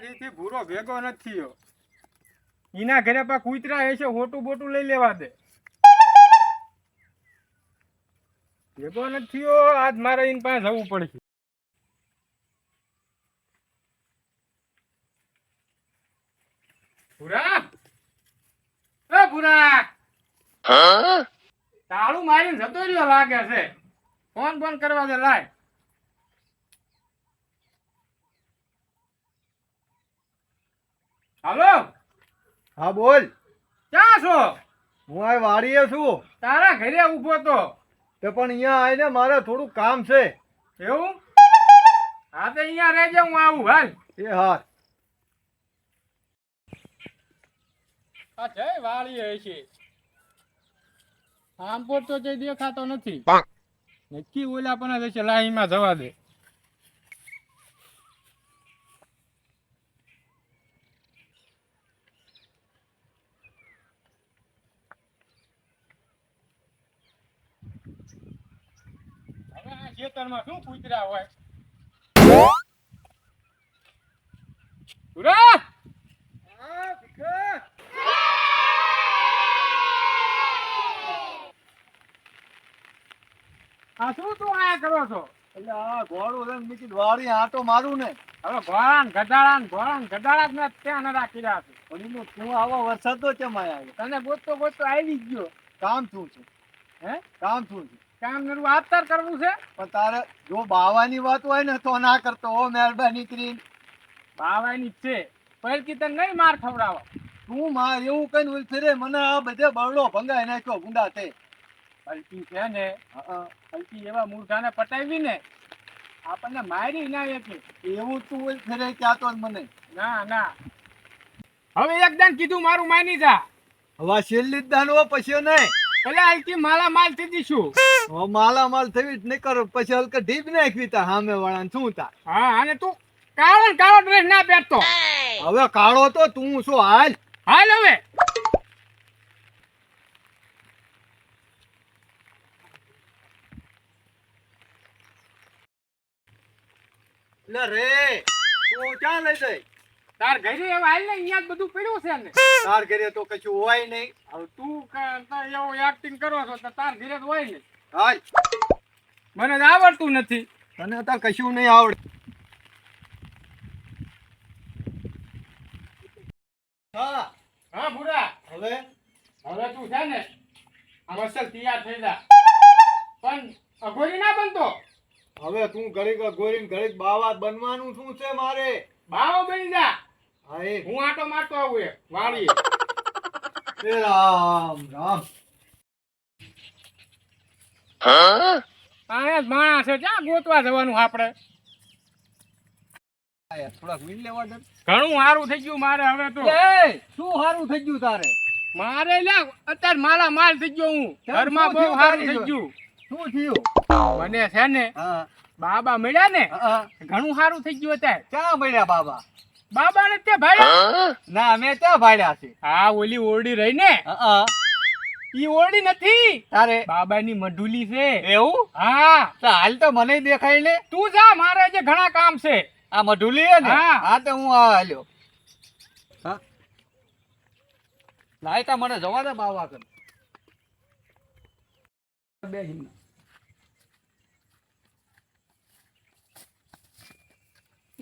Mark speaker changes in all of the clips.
Speaker 1: દીથી ભૂરો ભેગો નથી થયો. એના ઘરે પા કૂતરા હશે હોટું બોટું લઈ લેવા દે. ભેગો નથી થયો આજ મારે એની પાસે જવું પડશે. ભૂરા! એ ભૂરા! તાળું મારીને જતો રહ્યો લાગે છે. ફોન ફોન કરવા દે લાય. હાલો.
Speaker 2: હા બોલ.
Speaker 1: ક્યાં છો?
Speaker 2: હું આ વાડીએ છું.
Speaker 1: તારા ઘરે ઊભો તો.
Speaker 2: તે પણ અહીંયા આવીને મારે થોડું કામ છે.
Speaker 1: એવું? હા તો અહીંયા રહેજે હું આવું હાલ.
Speaker 2: એ હાર
Speaker 1: આ જય વાળી હશે આમ પર તો જઈ દેખાતો નથી. નક્કી ઓલા પણ લાઈનમાં જવા દે હવે આ ખેતરમાં શું કૂતરા હોય? સુરા આ શું તું આયા કરો છો?
Speaker 2: એટલે આ ઘોડું રંગ બીજી વાડી આટો મારું ને.
Speaker 1: હવે ઘોડાન ગધાડા ને ઘોડાન ગધાડા જ મેં ત્યાં ન રાખી રહ્યા છે.
Speaker 2: પણ એનું તું આવો વરસાદ તો કેમ આવ્યો
Speaker 1: તને ગોતતો ગોતતો આવી ગયો.
Speaker 2: કામ શું છે?
Speaker 1: હે?
Speaker 2: કામ શું છે?
Speaker 1: કામ નરું આતર કરવું છે?
Speaker 2: પણ તારે જો બાવાની વાત હોય ને તો ના કરતો હો મહેરબાની કરીને
Speaker 1: બાવાની છે. પહેલથી તને નહીં માર ખવડાવો.
Speaker 2: તું માર એવું કઈ ઉલ ફિરે મને આ બધે બરડો ભંગાઈ નાખ્યો ગુંડા તે.
Speaker 1: હલકી છે ને
Speaker 2: હં,
Speaker 1: હલકી એવા મૂર્ખાને પટાવી ને આપણને મારી ના એકે.
Speaker 2: એવું તું ઉલ ફિરે ક્યાં તો મને.
Speaker 1: ના ના. હવે એકદમ કીધું મારું માની જા.
Speaker 2: હવે છેલ્લી દાનવો પછી નહીં
Speaker 1: એટલે હલકી માલા માલ થઈ જઈશું.
Speaker 2: હવે માલા માલ થવી જ નહીં કરો. પછી હલકે ઢીપ નાખવી તા સામે વાળાને શું તા
Speaker 1: હા અને તું કાળો ને કાળો ડ્રેસ ના પહેરતો.
Speaker 2: હવે કાળો તો તું શું હાલ?
Speaker 1: હાલ હવે.
Speaker 2: લે રે તું ક્યાં લઈ જઈ?
Speaker 1: તાર ઘરે એવા હાલ ને અહીંયા જ બધું પડ્યું છે ને.
Speaker 2: તાર ઘરે તો કશું હોય નહીં.
Speaker 1: હવે તું એવું એક્ટિંગ કરો છો તો તાર ઘરે તો હોય નહીં
Speaker 2: હાલ
Speaker 1: મને આવડતું નથી.
Speaker 2: તને તો કશું નહીં આવડે હા.
Speaker 1: હા ભૂરા
Speaker 2: હવે?
Speaker 1: હવે તું છે ને આ અસલ તૈયાર થઈ જા. પણ અઘોરી ના બનતો?
Speaker 2: હવે તું ઘડીક ગોરીને ઘડીક બાવા બનવાનું શું છે મારે?
Speaker 1: બાવો બની જા.
Speaker 2: હા
Speaker 1: આટો મારતો આવું એ વાળી
Speaker 2: એ રામ રામ.
Speaker 1: અહીંયા જ માણસ છે ક્યાં ગોતવા જવાનું આપણે?
Speaker 2: થોડાક વીલ લેવા દે.
Speaker 1: ઘણું સારું થઈ ગયું મારે હવે તો.
Speaker 2: એ શું સારું થઈ ગયું તારે?
Speaker 1: મારે લે અત્યારે માલા માલ થઈ ગયો હું? ઘરમાં બહુ સારું થઈ ગયું.
Speaker 2: શું થયું?
Speaker 1: મને છે ને બાબા મળ્યા ને? ઘણું સારું થઈ ગયું અત્યારે.
Speaker 2: ક્યાં મળ્યા બાબા?
Speaker 1: બાબા ને તે ભાડ્યા
Speaker 2: ના અમે ક્યાં ભાડ્યા છે
Speaker 1: હા ઓલી ઓરડી રહી ને? ઈ ઓરડી નથી.
Speaker 2: તારે?
Speaker 1: બાબાની મઢુલી છે.
Speaker 2: એવું?
Speaker 1: હા.
Speaker 2: તો હાલ તો મને દેખાય ને.
Speaker 1: તું જા મારે જે ઘણા કામ છે.
Speaker 2: આ મઢુલી હે ને?
Speaker 1: હા.
Speaker 2: તો હું આ હાલ્યો. તા મને જવા દે બાવા કર બે લે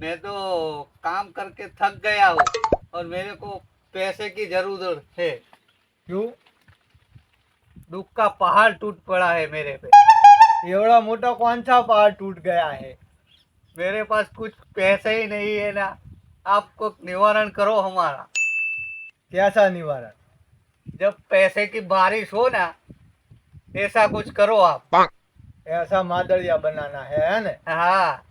Speaker 2: मैं तो काम करके थक गया हूँ और मेरे को पैसे की ज़रूरत है। क्यों? दुख का पहाड़ टूट पड़ा है मेरे पे। एवड़ा मोटा कौन सा पहाड़ टूट गया है? मेरे पास कुछ पैसे ही नहीं है ना। आपको निवारण करो हमारा। कैसा निवारण? जब पैसे की बारिश हो ना ऐसा कुछ करो आप। ऐसा मादड़िया बनाना है, है ना? हाँ।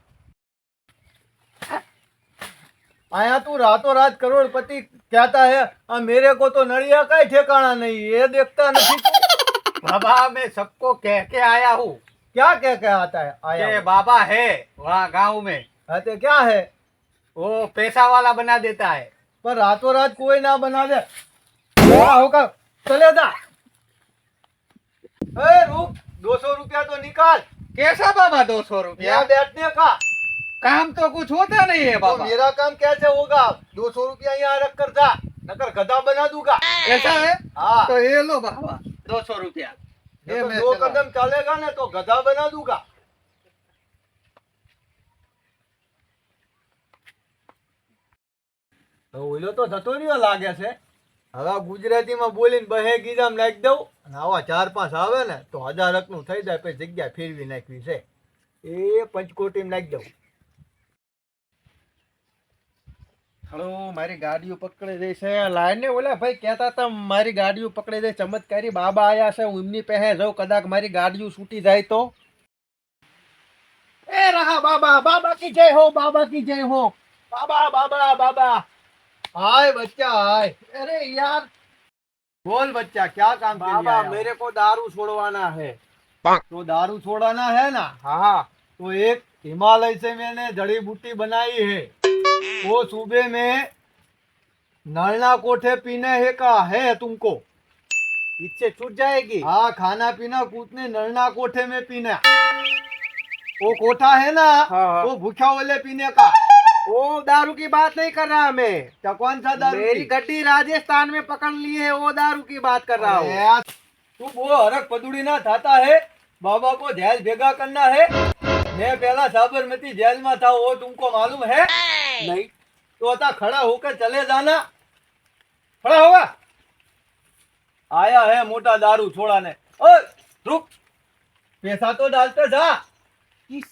Speaker 2: આયા તું રાતો રાત કરોડપતિ કહેતા હે આ મેરે કો તો નળિયા કઈ ઠેકાણા નહીં એ દેખતા નથી. બાબા મેં
Speaker 3: સબકો કહ કે આયા હું. ક્યાં કહ
Speaker 2: કે આતા હે? આયા કે બાબા
Speaker 3: હે
Speaker 2: વહાં
Speaker 3: ગાંવ મેં. હા તે ક્યાં
Speaker 2: હે? વો પૈસા વાલા
Speaker 3: બના દેતા હે. પર રાતો રાત
Speaker 2: કોઈ ના બના દે હોકા ચલે જા. એ રૂપ 200 રૂપિયા તો નિકાલ. કેસા બાબા 200 રૂપિયા? બેટ
Speaker 3: ને કા दो सौ रुपया
Speaker 2: यहाँ बैठने का
Speaker 3: काम तो कुछ होता नहीं है
Speaker 2: तो
Speaker 3: बाबा
Speaker 2: मेरा काम कैसे होगा दो सौ रुपया यहाँ रख कर जा नकर गधा बना दूंगा
Speaker 3: ऐसा है
Speaker 2: हाँ
Speaker 3: तो ये लो बाबा दो सौ रुपया ये
Speaker 2: नकर
Speaker 3: मैं
Speaker 2: दो
Speaker 3: चला।
Speaker 2: कदम चलेगा ना तो गधा बना दूंगा તો ઓલો તો જતો રહ્યો લાગે છે હવે ગુજરાતીમાં બોલીને બહે ગીરામ નાખી દઉં અને આવા ચાર પાંચ આવે ને તો હજાર નું થઈ જાય પછી જગ્યા ફેરવી નાખવી છે એ પંચકોટીમાં નાખી દઉં
Speaker 4: હલો મારી ગાડીઓ પકડી દઈ છે લાઈન ને ઓલા ભાઈ કહેતા હતા મારી ગાડીઓ પકડી દઈ ચમત્કારી બાબા આયા છે હું એમની પહે જાઉં કદાચ મારી ગાડીઓ છૂટી જાય તો એ રહા બાબા બાબા કી જય હો બાબા કી જય હો બાબા બાબા બાબા
Speaker 2: हाय बच्चा हाय
Speaker 4: अरे यार
Speaker 2: बोल बच्चा क्या काम के लिए
Speaker 4: बाबा
Speaker 2: आया हो?
Speaker 4: मेरे को दारू छोड़वाना है
Speaker 2: तो दारू छोड़ाना है ना
Speaker 4: हाँ हाँ
Speaker 2: तो एक हिमालय से मैंने जड़ी बूटी बनाई है वो सुबह में नलना कोठे पीने है का है तुमको?
Speaker 4: इससे छूट जाएगी।
Speaker 2: हाँ खाना पीना कूदने नलना कोठे में पीना। वो कोठा है ना
Speaker 4: हाँ, हाँ।
Speaker 2: वो भूखा वाले पीने का।
Speaker 4: वो दारू की बात नहीं कर रहा मैं।
Speaker 2: तो कौन सा दारू
Speaker 4: मेरी
Speaker 2: की?
Speaker 4: गड्डी राजस्थान में पकड़ ली है वो दारू की बात कर रहा हूँ।
Speaker 2: तू वो हरक पदुड़ी ना थाता है बाबा को जेल भेगा करना है। मैं पहला साबरमती जेल में था वो तुमको मालूम है?
Speaker 4: नहीं
Speaker 2: तो आता खड़ा होकर चले जाना खड़ा होगा आया है मोटा दारू छोड़ाने ओए रुक पैसा तो डालते जा
Speaker 4: किस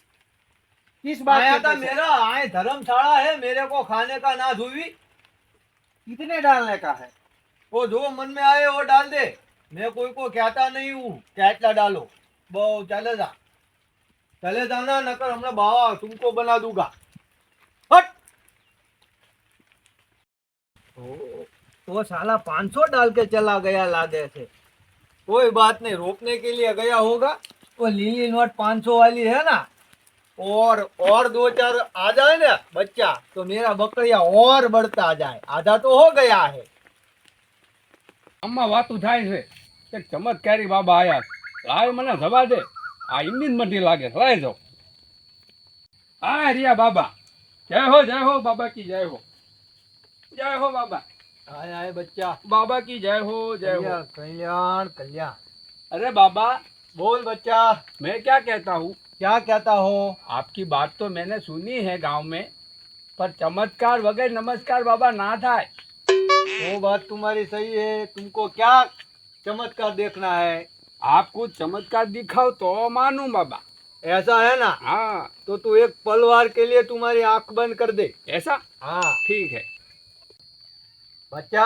Speaker 4: किस बात
Speaker 2: आया
Speaker 4: के
Speaker 2: था
Speaker 4: पैसे?
Speaker 2: मेरा आए धर्मशाला है मेरे को खाने का ना हुई
Speaker 4: कितने डालने का है
Speaker 2: वो जो मन में आए वो डाल दे मैं कोई को कहता नहीं हूँ कैटला डालो बो चले जा चले जाना नकर हमने बाबा तुमको बना दूंगा तो साला 500 डाल के चला गया लादे से कोई बात नहीं रोकने के लिए गया होगा वो लीली नोट 500 वाली है ना और और दो चार आ जाए ना बच्चा तो मेरा बकरिया और बढ़ता जाए आधा तो हो गया है
Speaker 5: આમાં વાતું થાય છે કે ચમત્કારી બાબા આયા છે. લાય મને જવા દે આ એમની જ મટી લાગે છે. લાય જાઓ હા રિયા બાબા જય હો જય હો બાબા કી જય હો जय हो बाबा।
Speaker 2: आए आए बच्चा।
Speaker 5: बाबा की जय हो जय हो।
Speaker 2: कल्याण कल्याण
Speaker 5: अरे बाबा
Speaker 2: बोल बच्चा।
Speaker 5: मैं क्या कहता हूँ?
Speaker 2: क्या कहता हूँ?
Speaker 5: आपकी बात तो मैंने सुनी है गाँव में पर चमत्कार वगैरह नमस्कार बाबा ना था
Speaker 2: वो बात तुम्हारी सही है। तुमको क्या चमत्कार देखना है?
Speaker 5: आप कुछ चमत्कार दिखाओ तो मानू बाबा।
Speaker 2: ऐसा है ना?
Speaker 5: हाँ।
Speaker 2: तो तू एक पलवार के लिए तुम्हारी आँख बंद कर दे।
Speaker 5: ऐसा?
Speaker 2: हाँ।
Speaker 5: ठीक है।
Speaker 2: बच्चा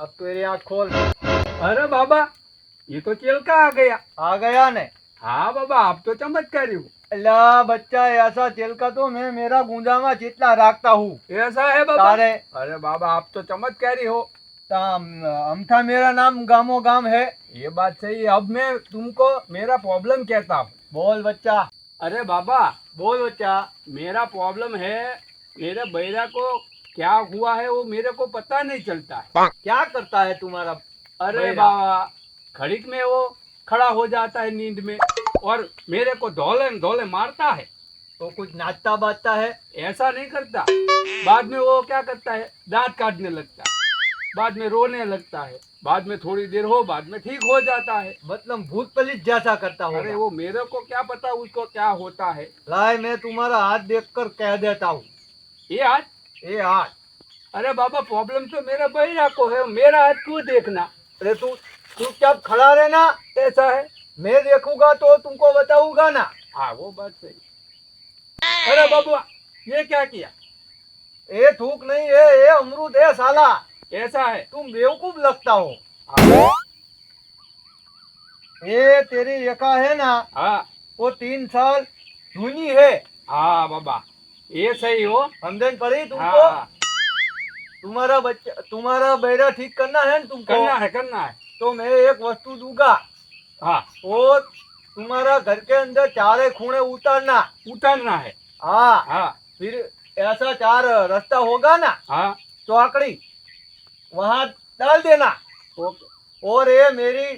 Speaker 2: अब तेरी आँख खोल।
Speaker 5: अरे बाबा ये तो चिलका आ गया।
Speaker 2: आ गया ने?
Speaker 5: हाँ बाबा आप तो चमत्कारी हो।
Speaker 2: अल्लाह बच्चा ऐसा तिलका तो मैं मेरा गुंजा में चितला रखता हूँ।
Speaker 5: ऐसा है बाबा।
Speaker 2: तारे।
Speaker 5: अरे बाबा आप तो चमत्कारी हो।
Speaker 2: अमथा मेरा नाम गामो गाम है।
Speaker 5: ये बात सही है। अब मैं तुमको मेरा प्रॉब्लम कहता हूँ।
Speaker 2: बोल बच्चा।
Speaker 5: अरे बाबा
Speaker 2: बोल बच्चा।
Speaker 5: मेरा प्रॉब्लम है मेरे बैरा को क्या हुआ है वो मेरे को पता नहीं चलता है।
Speaker 2: क्या करता है तुम्हारा?
Speaker 5: अरे? बाबा घड़ीक में वो खड़ा हो जाता है नींद में और मेरे को धोले धोले मारता है।
Speaker 2: तो कुछ नाचता बाजता है।
Speaker 5: ऐसा नहीं करता। बाद में वो क्या करता है? दांत काटने लगता है। बाद में रोने लगता है। बाद में थोड़ी देर हो बाद में ठीक हो जाता है।
Speaker 2: मतलब भूत पलित जैसा करता
Speaker 5: हो
Speaker 2: अरे
Speaker 5: वो मेरे को क्या पता उसको क्या होता है।
Speaker 2: लाए मैं तुम्हारा हाथ देखकर कह देता हूँ।
Speaker 5: ये हाथ
Speaker 2: हाथ
Speaker 5: अरे बाबा प्रॉब्लम तो मेरा बहिरा को है? मेरा हाथ क्यों देखना।
Speaker 2: अरे तू चुपचाप खड़ा रहना
Speaker 5: ऐसा है?
Speaker 2: मैं देखूँगा तो तुमको बताऊँगा ना।
Speaker 5: हाँ वो बात सही। अरे बाबा ये क्या किया?
Speaker 2: ये थूक नहीं है ये अमरूद है साला।
Speaker 5: ऐसा है।
Speaker 2: तुम बेवकूफ़ लगता हो।
Speaker 5: हाँ।
Speaker 2: ये तेरी रेखा है ना?
Speaker 5: हाँ।
Speaker 2: वो तीन साल जूनी है।
Speaker 5: हाँ बाबा। ये सही हो।
Speaker 2: समझन पड़ी तुमको
Speaker 5: हाँ।
Speaker 2: तुम्हारा बच्चा तुम्हारा बैरा ठीक करना है ना तुमको?
Speaker 5: करना है करना है।
Speaker 2: तो मैं एक वस्तु दूँगा।
Speaker 5: हाँ।
Speaker 2: वो तुम्हारा घर के अंदर चारे खूणे उतारना।
Speaker 5: उतारना है।
Speaker 2: हाँ।
Speaker 5: हाँ।
Speaker 2: फिर ऐसा चार रास्ता होगा ना?
Speaker 5: हाँ।
Speaker 2: चौकड़ी वहाँ डाल देना।
Speaker 5: ओके।
Speaker 2: और ये मेरी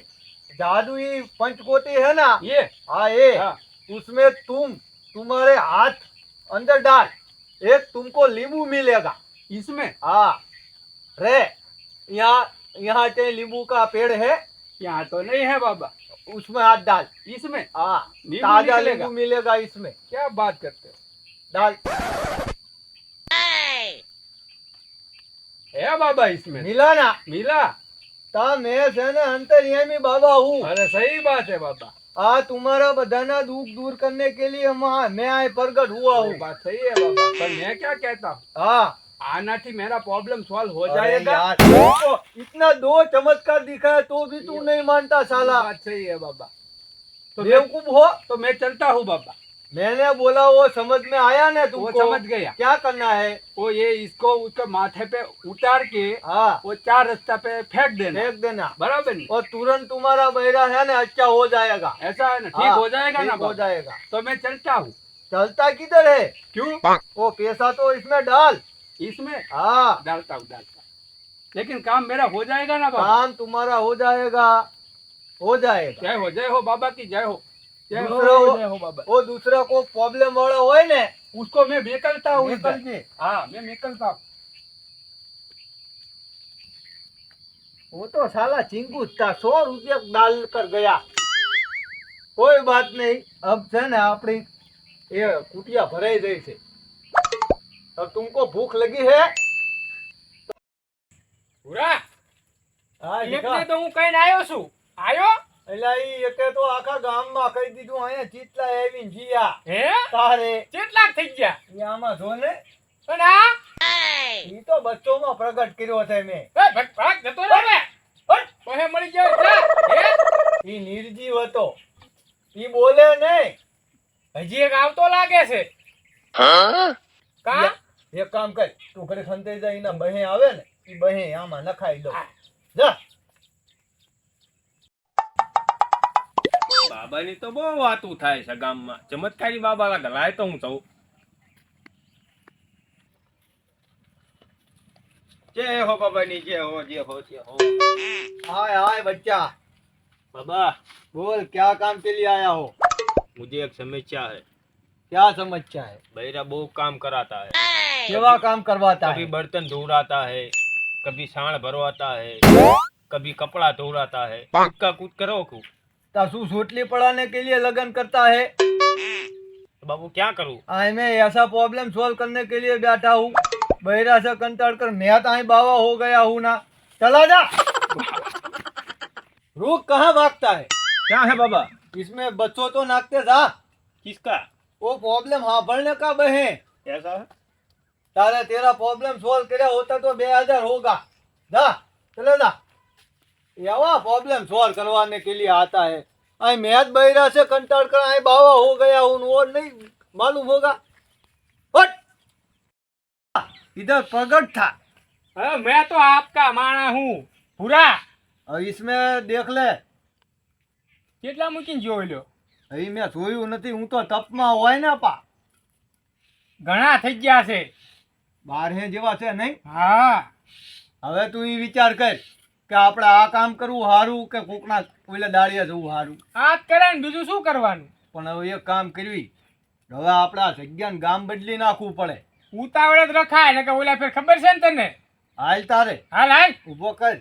Speaker 2: जादुई पंचकोटी है ना?
Speaker 5: ये।
Speaker 2: हाँ ये।
Speaker 5: हाँ।
Speaker 2: उसमें तुम तुम्हारे हाथ अंदर डाल। एक तुमको नींबू मिलेगा।
Speaker 5: इसमें?
Speaker 2: हाँ। रे यहाँ यहाँ से नींबू का पेड़ है?
Speaker 5: यहाँ तो नहीं है बाबा।
Speaker 2: उसमें हाथ डाल।
Speaker 5: इसमें?
Speaker 2: हाँ। ताज़ा। नींबू मिलेगा इसमें।
Speaker 5: क्या बात करते हो?
Speaker 2: डाल।
Speaker 5: है बाबा इसमें?
Speaker 2: मिला ना?
Speaker 5: मिला।
Speaker 2: ता मैं अंतर्यामी बाबा हूँ।
Speaker 5: अरे सही बात है बाबा।
Speaker 2: आ तुम्हारा बधाना दुख दूर करने के लिए मैं मैं आए प्रकट हुआ
Speaker 5: वो
Speaker 2: हूँ
Speaker 5: बात सही है बाबा पर मैं क्या कहता हूँ
Speaker 2: हाँ
Speaker 5: आना थी मेरा प्रॉब्लम सॉल्व हो
Speaker 2: अरे
Speaker 5: जाएगा
Speaker 2: यार, तुमको इतना दो चमत्कार दिखाया तो भी तू नहीं मानता साला
Speaker 5: बात सही है बाबा तो मैं,
Speaker 2: बेवकूफ हो
Speaker 5: तो मैं चलता हूँ बाबा
Speaker 2: मैंने बोला वो समझ में आया ना
Speaker 5: वो समझ गया।
Speaker 2: क्या करना है?
Speaker 5: वो ये इसको उसके माथे पे उतार के
Speaker 2: हाँ।
Speaker 5: वो चार रास्ता पे फेंक देना।
Speaker 2: फेंक देना।
Speaker 5: बराबर नहीं।
Speaker 2: और तुरंत तुम्हारा बहरा है ना अच्छा हो जाएगा।
Speaker 5: ऐसा है ना? ठीक
Speaker 2: हाँ,
Speaker 5: हो जाएगा ना
Speaker 2: हो जाएगा।
Speaker 5: तो मैं चलता हूँ।
Speaker 2: चलता किधर है?
Speaker 5: क्यों?
Speaker 2: वो पैसा तो इसमें डाल।
Speaker 5: इसमें?
Speaker 2: हाँ।
Speaker 5: डालता हूँ डालता लेकिन काम मेरा हो जाएगा ना
Speaker 2: काम तुम्हारा हो जाएगा। हो जाएगा।
Speaker 5: जय हो जय हो बाबा की जय हो।
Speaker 2: वो-
Speaker 5: जय हो बाबा
Speaker 2: वो दूसरा को प्रॉब्लम वाला होए ने
Speaker 5: उसको मैं निकलता हूँ
Speaker 2: निकल
Speaker 5: इधर।
Speaker 2: के
Speaker 5: हाँ मैं निकलता हूँ
Speaker 2: वो तो साला चिंकू था सौ रुपया डाल कर गया कोई बात नहीं अब છે ને આપણી એ કુટિયા ભરાઈ ગઈ છે अब तुमको भूख लगी है
Speaker 1: પૂરા
Speaker 2: હા
Speaker 1: એકને તો હું કહીને આવ્યો છું આયો
Speaker 2: એટલે ઈ એકે તો આખા ગામમાં કહી દીધું અહીંયા ચીતલા આવીને જીયા.
Speaker 1: હે?
Speaker 2: તારે?
Speaker 1: કેટલાક થઈ ગયા?
Speaker 2: ઈ આમાં જો ને.
Speaker 1: અને આ?
Speaker 2: ઈ તો બચ્ચોમાં પ્રગટ કર્યો છે મેં.
Speaker 1: એ ભાગ ભાગ જતો રહે ને. હટ મળી ગયો જા. હે?
Speaker 2: ઈ નિર્જીવ હતો. ઈ બોલે નહીં.
Speaker 1: હજી એક આવતો લાગે છે. કા?
Speaker 2: એક કામ કર તું ઘરે ખંતે જાય એના બહે આવે ને ઈ બહે આમાં નખાઈ દો જા.
Speaker 6: બાબાની તો બહુ વાતું થાય છે ગામમાં ચમત્કારી બાબા લાગે લાય તો હું કહું જય હો બાબાની જય હો જય હો જય હો
Speaker 2: हाय हाय बच्चा
Speaker 6: बाबा
Speaker 2: बोल क्या काम के लिए आया हो
Speaker 6: मुझे एक समस्या है
Speaker 2: क्या समस्या है
Speaker 6: बैरा बहुत काम कराता है
Speaker 2: सेवा काम करवाता
Speaker 6: कभी
Speaker 2: है
Speaker 6: बर्तन धोराता है कभी साण भरवाता है कभी कपड़ा धोराता है खुद का कुछ करो कु
Speaker 2: सासू सोटली पढ़ाने के लिए लगन करता है।
Speaker 6: तो बाबू क्या करूँ?
Speaker 2: आई मैं ऐसा प्रॉब्लम सोल्व करने के लिए बैठा हूँ। बहरा से कंटाड़ कर मैं तो बाबा हो गया हूँ ना। चला जा। रूख कहाँ भागता है?
Speaker 6: क्या है बाबा?
Speaker 2: इसमें बच्चों तो नाकते था
Speaker 6: किसका?
Speaker 2: वो प्रॉब्लम हाँ भरने का बहे
Speaker 6: कैसा है?
Speaker 2: तारा तेरा प्रॉब्लम सोल्व करे होता तो बेहजर होगा। जा चले जा। एवा प्रॉब्लम सॉल्व करवाने के लिए आता है आई मैच बहरा से कंटाड़ कर आई बाबा हो गया हूँ वो नहीं मालूम होगा हट इधर प्रगट था
Speaker 1: હા, मैं तो आपका माणा हूँ પૂરા
Speaker 2: अब इसमें देख ले
Speaker 1: કેટલા મૂકીને જોઈ
Speaker 2: અહીં મેં જોયું નથી હું તો તપમાં હોય ને પા
Speaker 1: ઘણા થઈ ગયા છે
Speaker 2: બાર હે જેવા છે નહીં
Speaker 1: હા
Speaker 2: હવે તું એ વિચાર કર કે આપણે આ કામ કરવું સારું કે કોકના ઓલે દાળિયા જવું સારું
Speaker 1: આ જ કરે ને બીજું શું કરવાનું?
Speaker 2: પણ હવે એક કામ કરવી. હવે આપણે આ જગ્યાને ગામ બદલી નાખવું પડે.
Speaker 1: ઉતાવળે જ રખાય ને કે ઓલા ફેર ખબર છે ને તને?
Speaker 2: હાલ તારે.
Speaker 1: હાલ હાલ.
Speaker 2: ઊભો કર.